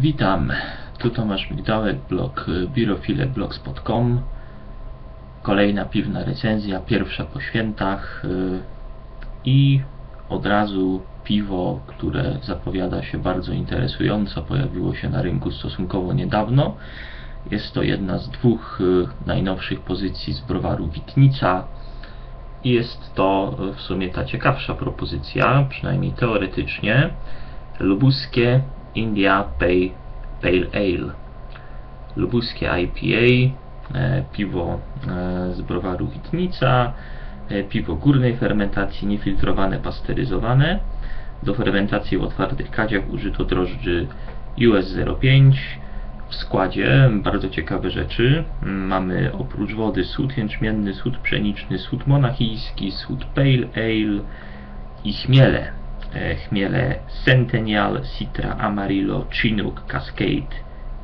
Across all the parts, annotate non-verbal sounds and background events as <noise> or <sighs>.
Witam, tu Tomasz Migdałek, blog birofile.blogspot.com Kolejna piwna recenzja, pierwsza po świętach y, i od razu piwo, które zapowiada się bardzo interesująco, pojawiło się na rynku stosunkowo niedawno. Jest to jedna z dwóch y, najnowszych pozycji z browaru Witnica. I jest to w sumie ta ciekawsza propozycja, przynajmniej teoretycznie, lubuskie India Pale, Pale Ale. Lubuskie IPA, piwo e, z browaru Witnica, e, piwo górnej fermentacji, niefiltrowane, pasteryzowane. Do fermentacji w otwartych kadziach użyto drożdży US 05. W składzie bardzo ciekawe rzeczy. Mamy oprócz wody sód jęczmienny, sód pszeniczny, sód monachijski, sód pale ale i chmiele. Chmiele Centennial, Citra, Amarillo, Chinook, Cascade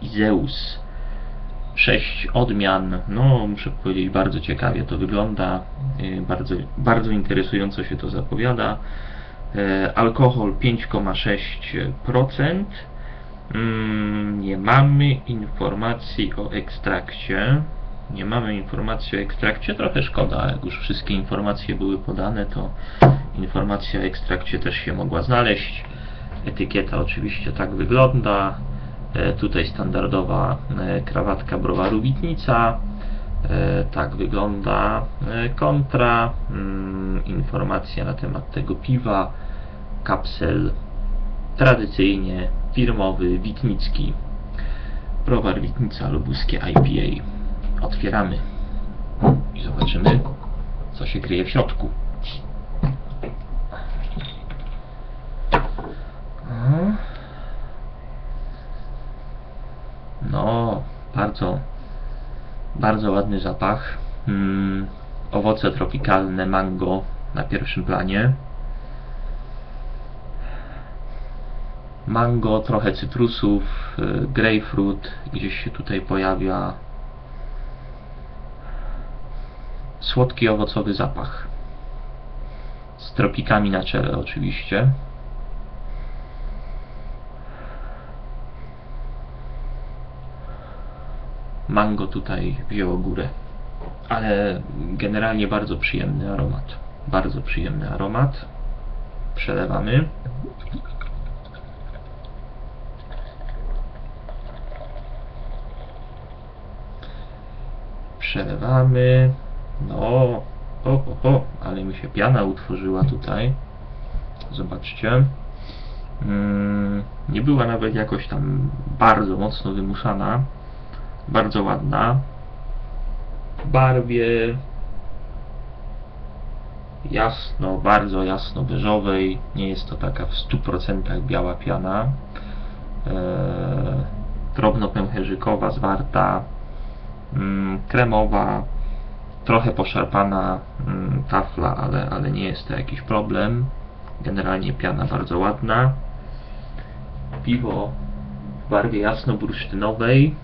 i Zeus. Sześć odmian, no muszę powiedzieć bardzo ciekawie to wygląda, bardzo, bardzo interesująco się to zapowiada. Alkohol 5,6%. Mm, nie mamy informacji o ekstrakcie. Nie mamy informacji o ekstrakcie, trochę szkoda, jak już wszystkie informacje były podane, to informacja o ekstrakcie też się mogła znaleźć. Etykieta oczywiście tak wygląda. E, tutaj standardowa e, krawatka browaru Witnica. E, tak wygląda kontra. Mm, informacja na temat tego piwa. Kapsel tradycyjnie firmowy, witnicki. Browar Witnica Lubuskie IPA. Otwieramy i zobaczymy, co się kryje w środku. No, bardzo, bardzo ładny zapach. Mm, owoce tropikalne, mango na pierwszym planie. Mango, trochę cytrusów, y, grapefruit gdzieś się tutaj pojawia. Słodki owocowy zapach. Z tropikami na czele oczywiście. Mango tutaj wzięło górę. Ale generalnie bardzo przyjemny aromat. Bardzo przyjemny aromat. Przelewamy. Przelewamy. No, o, o, o, ale mi się piana utworzyła tutaj. Zobaczcie. Mm, nie była nawet jakoś tam bardzo mocno wymuszana bardzo ładna. W barwie jasno, bardzo jasno beżowej. Nie jest to taka w 100% biała piana. Eee, drobno pęcherzykowa, zwarta. Mm, kremowa trochę poszarpana mm, tafla, ale, ale nie jest to jakiś problem. Generalnie piana bardzo ładna. Piwo w barwie jasno-bursztynowej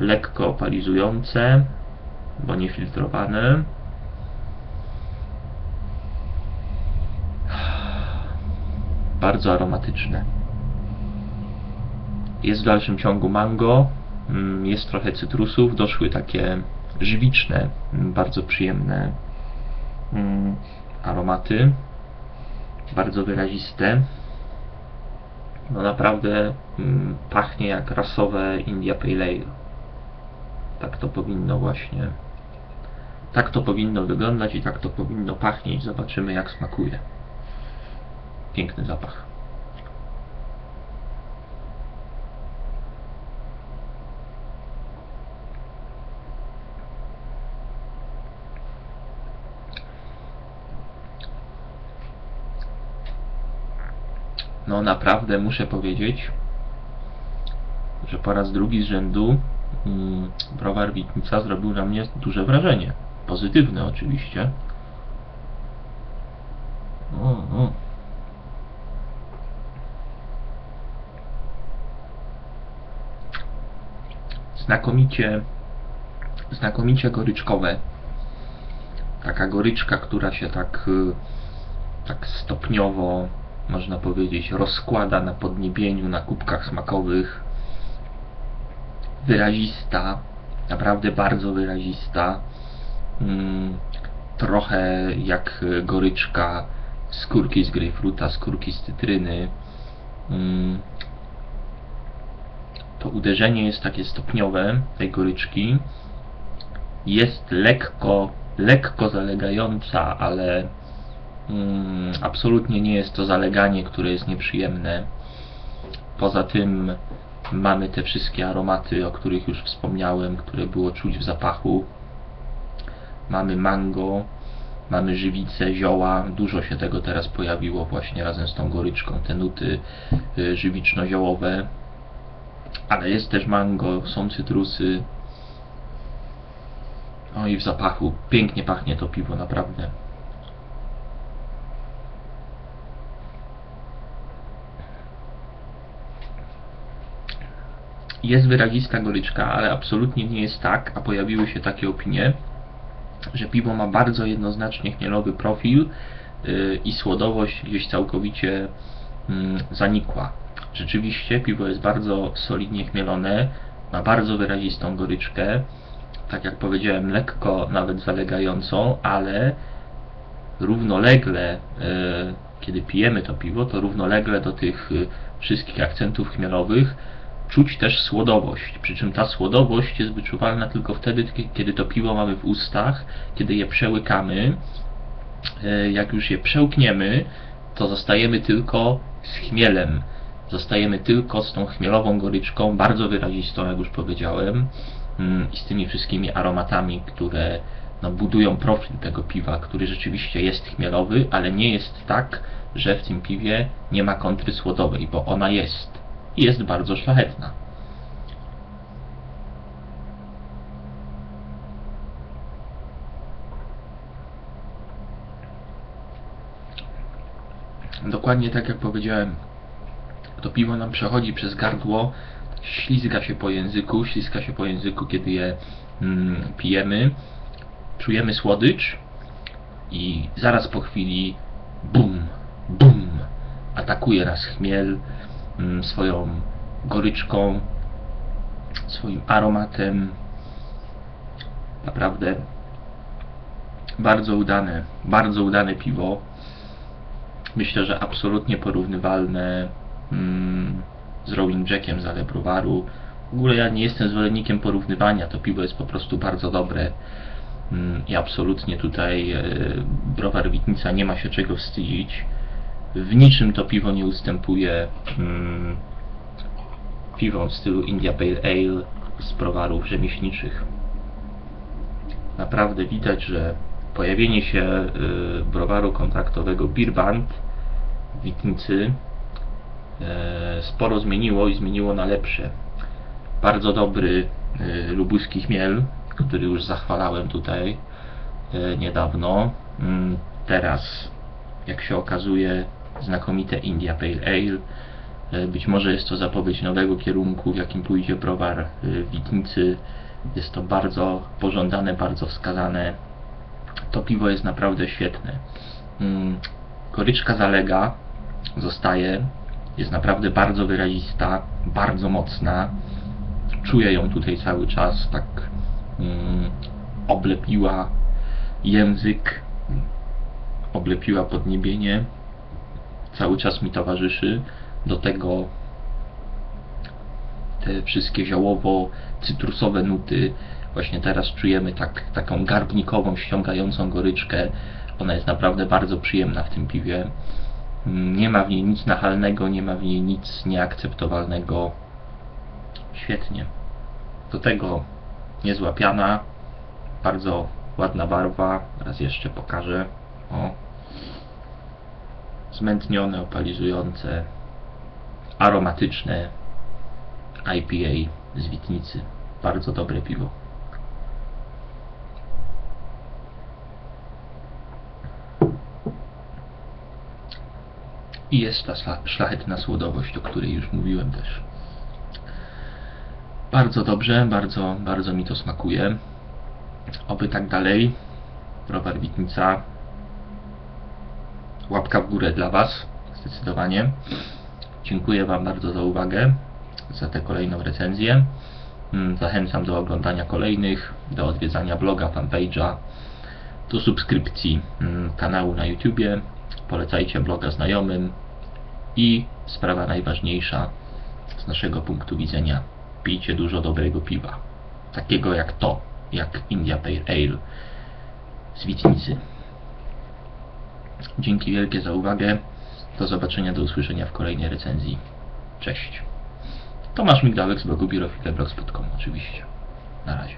lekko opalizujące, bo niefiltrowane. <sighs> Bardzo aromatyczne. Jest w dalszym ciągu mango, mm, jest trochę cytrusów, doszły takie żywiczne, mm, bardzo przyjemne mm, aromaty, bardzo wyraziste. No naprawdę pachnie jak rasowe India Pale Ale tak to powinno właśnie tak to powinno wyglądać i tak to powinno pachnieć. Zobaczymy jak smakuje. Piękny zapach. No naprawdę muszę powiedzieć, że po raz drugi z rzędu browar Witnica zrobił na mnie duże wrażenie. Pozytywne oczywiście. O, o. Znakomicie, znakomicie goryczkowe. Taka goryczka, która się tak, y, tak stopniowo można powiedzieć, rozkłada na podniebieniu, na kubkach smakowych. Wyrazista, naprawdę bardzo wyrazista. Mm, trochę jak goryczka skórki z grejpfruta, skórki z cytryny. Mm, to uderzenie jest takie stopniowe tej goryczki. Jest lekko, lekko zalegająca, ale mm, absolutnie nie jest to zaleganie, które jest nieprzyjemne. Poza tym mamy te wszystkie aromaty, o których już wspomniałem, które było czuć w zapachu. Mamy mango, mamy żywicę, zioła, dużo się tego teraz pojawiło właśnie razem z tą goryczką, te nuty y, żywiczno-ziołowe. Ale jest też mango, są cytrusy. O i w zapachu pięknie pachnie to piwo, naprawdę. Jest wyrazista goryczka, ale absolutnie nie jest tak, a pojawiły się takie opinie, że piwo ma bardzo jednoznacznie chmielowy profil yy, i słodowość gdzieś całkowicie yy, zanikła. Rzeczywiście piwo jest bardzo solidnie chmielone, ma bardzo wyrazistą goryczkę, tak jak powiedziałem, lekko nawet zalegającą, ale równolegle, yy, kiedy pijemy to piwo, to równolegle do tych yy, wszystkich akcentów chmielowych czuć też słodowość. Przy czym ta słodowość jest wyczuwalna tylko wtedy, kiedy to piwo mamy w ustach, kiedy je przełykamy. E, jak już je przełkniemy, to zostajemy tylko z chmielem. Zostajemy tylko z tą chmielową goryczką, bardzo wyrazistą, jak już powiedziałem, mm, i z tymi wszystkimi aromatami, które no, budują profil tego piwa, który rzeczywiście jest chmielowy, ale nie jest tak, że w tym piwie nie ma kontry słodowej, bo ona jest jest bardzo szlachetna. Dokładnie tak jak powiedziałem, to piwo nam przechodzi przez gardło, ślizga się po języku, ślizga się po języku, kiedy je mm, pijemy. Czujemy słodycz i zaraz po chwili bum, bum, atakuje nas chmiel, swoją goryczką, swoim aromatem. Naprawdę bardzo udane, bardzo udane piwo. Myślę, że absolutnie porównywalne mm, z Rolling Jackiem z Ale Browaru. W ogóle ja nie jestem zwolennikiem porównywania, to piwo jest po prostu bardzo dobre mm, i absolutnie tutaj e, browar Witnica nie ma się czego wstydzić. W niczym to piwo nie ustępuje mm, piwom w stylu India Pale Ale z browarów rzemieślniczych. Naprawdę widać, że pojawienie się y, browaru kontraktowego Beerband w Witnicy y, sporo zmieniło i zmieniło na lepsze. Bardzo dobry y, lubuski chmiel, który już zachwalałem tutaj y, niedawno. Mm, teraz, jak się okazuje, znakomite India Pale Ale. E, być może jest to zapowiedź nowego kierunku, w jakim pójdzie browar e, Witnicy. Jest to bardzo pożądane, bardzo wskazane. To piwo jest naprawdę świetne. Mm, koryczka zalega, zostaje, jest naprawdę bardzo wyrazista, bardzo mocna. Czuję ją tutaj cały czas, tak mm, oblepiła język, oblepiła podniebienie cały czas mi towarzyszy. Do tego te wszystkie ziołowo-cytrusowe nuty. Właśnie teraz czujemy tak, taką garbnikową, ściągającą goryczkę. Ona jest naprawdę bardzo przyjemna w tym piwie. Nie ma w niej nic nachalnego, nie ma w niej nic nieakceptowalnego. Świetnie. Do tego niezła piana, bardzo ładna barwa. Raz jeszcze pokażę. O, zmętnione, opalizujące, aromatyczne IPA z Witnicy. Bardzo dobre piwo. I jest ta szlachetna słodowość, o której już mówiłem też. Bardzo dobrze, bardzo, bardzo mi to smakuje. Oby tak dalej. Browar Witnica łapka w górę dla Was Zdecydowanie. Dziękuję Wam bardzo za uwagę, za tę kolejną recenzję. Mm, Zachęcam do oglądania kolejnych, do odwiedzania bloga, fanpage'a, do subskrypcji mm, kanału na YouTubie. Polecajcie bloga znajomym i sprawa najważniejsza z naszego punktu widzenia, pijcie dużo dobrego piwa. Takiego jak to, jak India Pale Ale z Witnicy. Dzięki wielkie za uwagę. Do zobaczenia, do usłyszenia w kolejnej recenzji. Cześć. Tomasz Migdałek z blogu biurofileblogs.com oczywiście. Na razie.